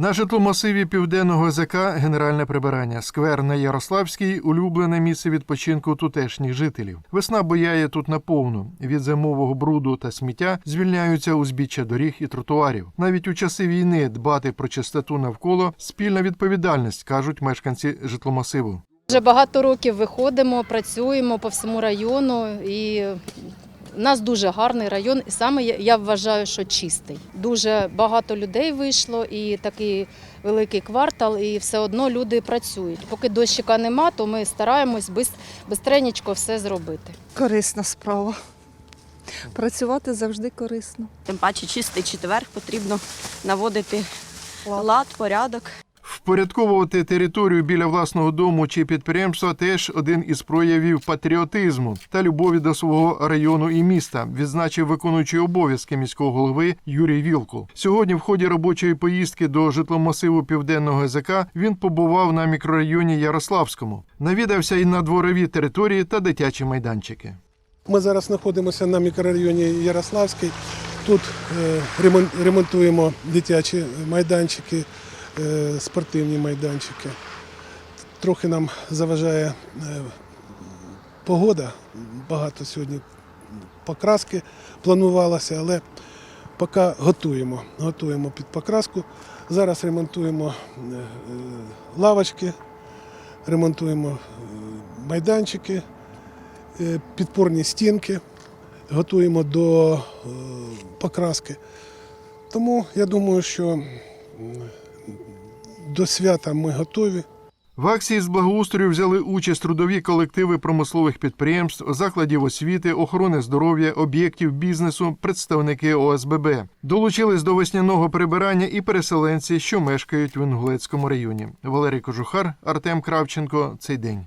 На житломасиві південного ЗК генеральне прибирання. Сквер на Ярославській улюблене місце відпочинку тутешніх жителів. Весна бояє тут наповну. Від зимового бруду та сміття звільняються узбіччя доріг і тротуарів. Навіть у часи війни дбати про чистоту навколо спільна відповідальність, кажуть мешканці житломасиву. Вже багато років виходимо, працюємо по всьому району і. У нас дуже гарний район, і саме я- вважаю, що чистий. Дуже багато людей вийшло, і такий великий квартал, і все одно люди працюють. Поки дощика нема, то ми стараємось безтренічко все зробити. Корисна справа. Працювати завжди корисно. Тим паче чистий четвер потрібно наводити лад, порядок. Впорядковувати територію біля власного дому чи підприємства теж один із проявів патріотизму та любові до свого району і міста, відзначив виконуючий обов'язки міського голови Юрій Вілкул. Сьогодні, в ході робочої поїздки до житломасиву південного ЗК, він побував на мікрорайоні Ярославському, навідався і на дворові території та дитячі майданчики. Ми зараз знаходимося на мікрорайоні Ярославський. Тут е, ремонтуємо дитячі майданчики, спортивні майданчики. Трохи нам заважає е, погода. Багато сьогодні покраски планувалося, але поки готуємо. Готуємо під покраску. Зараз ремонтуємо е, е, лавочки, ремонтуємо е, майданчики е, підпорні стінки, готуємо до е, покраски. Тому я думаю, що до свята ми готові. В акції з благоустрою взяли участь трудові колективи промислових підприємств, закладів освіти, охорони здоров'я, об'єктів бізнесу, представники ОСББ. Долучились до весняного прибирання і переселенці, що мешкають в Інгулецькому районі. Валерій Кожухар, Артем Кравченко. Цей день.